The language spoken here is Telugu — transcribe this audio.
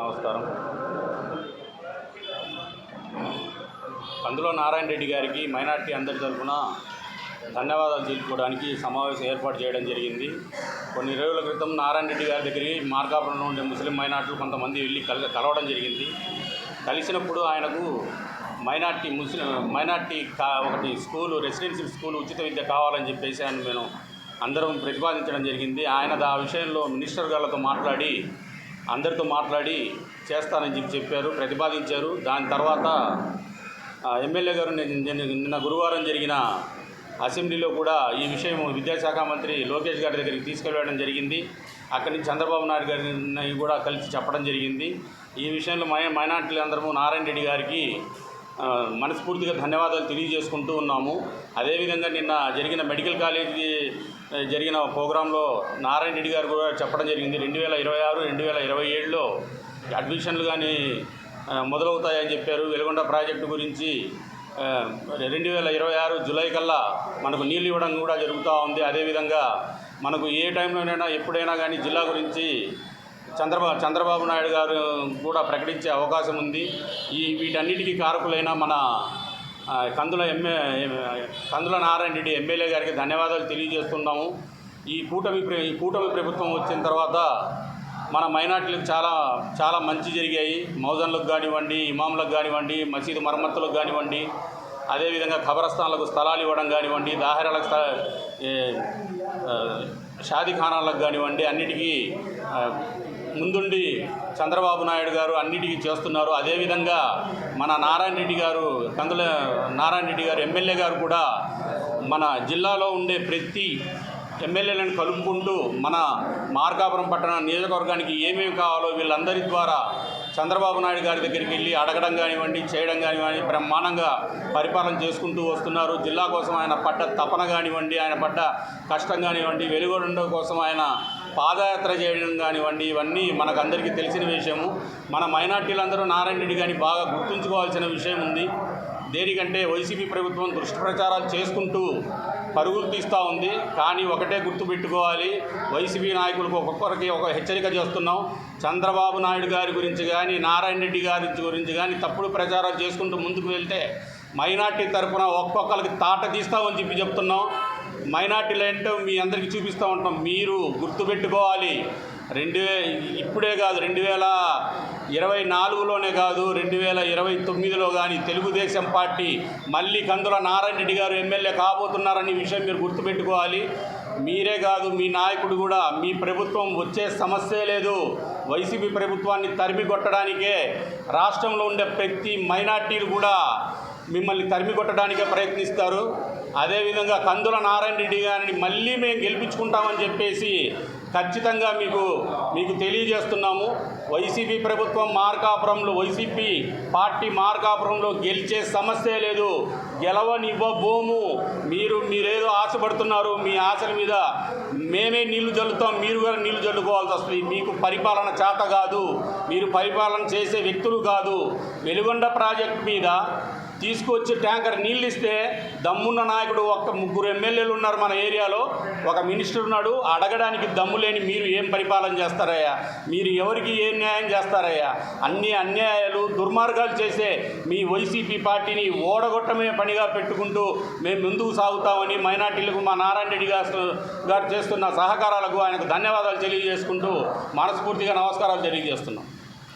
నమస్కారం. అందులో నారాయణ రెడ్డి గారికి మైనార్టీ అందరి తరఫున ధన్యవాదాలు తెలుపుకోవడానికి సమావేశం ఏర్పాటు చేయడం జరిగింది. కొన్ని రోజుల క్రితం నారాయణ రెడ్డి గారి దగ్గరికి మార్కాపురంలో ఉండే ముస్లిం మైనార్టీలు కొంతమంది వెళ్ళి కల కలవడం జరిగింది. కలిసినప్పుడు ఆయనకు మైనార్టీ ముస్లిం మైనార్టీ కా ఒకటి స్కూలు రెసిడెన్షియల్ స్కూల్ ఉచిత విద్య కావాలని చెప్పేసి ఆయన మేము అందరం ప్రతిపాదించడం జరిగింది. ఆయన ఆ విషయంలో మినిస్టర్ గారితో మాట్లాడి అందరితో మాట్లాడి చేస్తానని చెప్పి చెప్పారు ప్రతిపాదించారు. దాని తర్వాత ఎమ్మెల్యే గారు నిన్న- గురువారం జరిగిన అసెంబ్లీలో కూడా ఈ విషయం విద్యాశాఖ మంత్రి లోకేష్ గారి దగ్గరికి తీసుకెళ్ళడం జరిగింది. అక్కడి నుంచి చంద్రబాబు నాయుడు గారిని కూడా కలిసి చెప్పడం జరిగింది. ఈ విషయంలో మై మైనార్టీలు అందరము నారాయణ రెడ్డి గారికి మనస్ఫూర్తిగా ధన్యవాదాలు తెలియజేసుకుంటూ ఉన్నాము. అదేవిధంగా నిన్న జరిగిన మెడికల్ కాలేజీ జరిగిన ప్రోగ్రాంలో నారాయణ రెడ్డి గారు కూడా చెప్పడం జరిగింది. రెండు వేల ఇరవై ఆరు రెండు వేల ఇరవై ఏడులో అడ్మిషన్లు కానీ మొదలవుతాయని చెప్పారు. వెలుగొండ ప్రాజెక్టు గురించి రెండు వేల ఇరవై ఆరు జూలై కల్లా మనకు నీళ్ళు ఇవ్వడం కూడా జరుగుతూ ఉంది. అదేవిధంగా మనకు ఏ టైంలోనైనా ఎప్పుడైనా కానీ జిల్లా గురించి చంద్రబాబు చంద్రబాబు నాయుడు గారు కూడా ప్రకటించే అవకాశం ఉంది. ఈ వీటన్నిటికీ కారకులైన మన కందుల ఎంఏ కందుల నారాయణ రెడ్డి ఎమ్మెల్యే గారికి ధన్యవాదాలు తెలియజేస్తున్నాము. ఈ కూటమి ఈ కూటమి ప్రభుత్వం వచ్చిన తర్వాత మన మైనార్టీలకు చాలా చాలా మంచి జరిగాయి. మౌజన్లకు కానివ్వండి ఇమాంలకు కానివ్వండి మసీదు మరమ్మతులకు కానివ్వండి అదేవిధంగా ఖబరస్థాన్లకు స్థలాలు ఇవ్వడం కానివ్వండి దాహరాలకు స్థ షాదీఖానాలకు కానివ్వండి అన్నిటికీ ముందుండి చంద్రబాబు నాయుడు గారు అన్నిటికీ చేస్తున్నారు. అదేవిధంగా మన నారాయణ రెడ్డి గారు కందుల నారాయణ రెడ్డి గారు ఎమ్మెల్యే గారు కూడా మన జిల్లాలో ఉండే ప్రతి ఎమ్మెల్యేలను కలుపుకుంటూ మన మార్కాపురం పట్టణ నియోజకవర్గానికి ఏమేమి కావాలో వీళ్ళందరి ద్వారా చంద్రబాబు నాయుడు గారి దగ్గరికి వెళ్ళి అడగడం కానివ్వండి చేయడం కానివ్వండి బ్రహ్మాండంగా పరిపాలన చేసుకుంటూ వస్తున్నారు. జిల్లా కోసం ఆయన పడ్డ తపన కానివ్వండి ఆయన పడ్డ కష్టం కానివ్వండి వెలుగొండ కోసం ఆయన పాదయాత్ర చేయడం కానివ్వండి ఇవన్నీ మనకు అందరికీ తెలిసిన విషయము. మన మైనార్టీలందరూ నారాయణ రెడ్డి గారిని బాగా గుర్తుంచుకోవాల్సిన విషయం ఉంది. దేనికంటే వైసీపీ ప్రభుత్వం దృష్టి ప్రచారాలు చేసుకుంటూ పరుగులు తీస్తూ ఉంది. కానీ ఒకటే గుర్తుపెట్టుకోవాలి వైసీపీ నాయకులకు ఒక్కొక్కరికి ఒక హెచ్చరిక చేస్తున్నాం. చంద్రబాబు నాయుడు గారి గురించి కానీ నారాయణ రెడ్డి గారి గురించి కానీ తప్పుడు ప్రచారాలు చేసుకుంటూ ముందుకు వెళ్తే మైనార్టీ తరపున ఒక్కొక్కరికి తాట తీస్తామని చెప్పి చెప్తున్నాం. మైనార్టీలు ఏంటో మీ అందరికీ చూపిస్తూ ఉంటాం. మీరు గుర్తుపెట్టుకోవాలి. రెండు వే ఇప్పుడే కాదు రెండు వేల ఇరవై నాలుగులోనే కాదు రెండు వేల ఇరవై తొమ్మిదిలో కానీ తెలుగుదేశం పార్టీ మళ్ళీ కందుల నారాయణ రెడ్డి గారు ఎమ్మెల్యే కాబోతున్నారనే విషయం మీరు గుర్తుపెట్టుకోవాలి. మీరే కాదు మీ నాయకుడు కూడా మీ ప్రభుత్వం వచ్చే సమస్యే లేదు. వైసీపీ ప్రభుత్వాన్ని తరిమి కొట్టడానికే రాష్ట్రంలో ఉండే ప్రతి మైనార్టీలు కూడా మిమ్మల్ని తరిమి కొట్టడానికే ప్రయత్నిస్తారు. అదేవిధంగా కందుల నారాయణ రెడ్డి గారిని మళ్ళీ మేము గెలిపించుకుంటామని చెప్పేసి ఖచ్చితంగా మీకు మీకు తెలియజేస్తున్నాము. వైసీపీ ప్రభుత్వం మార్కాపురంలో వైసీపీ పార్టీ మార్కాపురంలో గెలిచే సమస్య లేదు. గెలవనివ్వబోము. మీరు మీరేదో ఆశపడుతున్నారు మీ ఆశల మీద మేమే నీళ్ళు చల్లుతాం మీరు కూడా నీళ్ళు చల్లుకోవాల్సి వస్తుంది. మీకు పరిపాలన చేత కాదు. మీరు పరిపాలన చేసే వ్యక్తులు కాదు. వెలుగొండ ప్రాజెక్ట్ మీద తీసుకొచ్చి ట్యాంకర్ నీళ్ళు ఇస్తే దమ్మున్న నాయకుడు ఒక ముగ్గురు ఎమ్మెల్యేలు ఉన్నారు మన ఏరియాలో. ఒక మినిస్టర్ ఉన్నాడు అడగడానికి దమ్ము లేని మీరు ఏం పరిపాలన చేస్తారయ్యా? మీరు ఎవరికి ఏం న్యాయం చేస్తారయ్యా? అన్ని అన్యాయాలు దుర్మార్గాలు చేసే మీ వైసీపీ పార్టీని ఓడగొట్టమే పనిగా పెట్టుకుంటూ మేము ముందుకు సాగుతామని మైనార్టీలకు మా నారాయణ రెడ్డి గారు గారు చేస్తున్న సహకారాలకు ఆయనకు ధన్యవాదాలు తెలియజేసుకుంటూ మనస్ఫూర్తిగా నమస్కారాలు తెలియజేస్తున్నాం.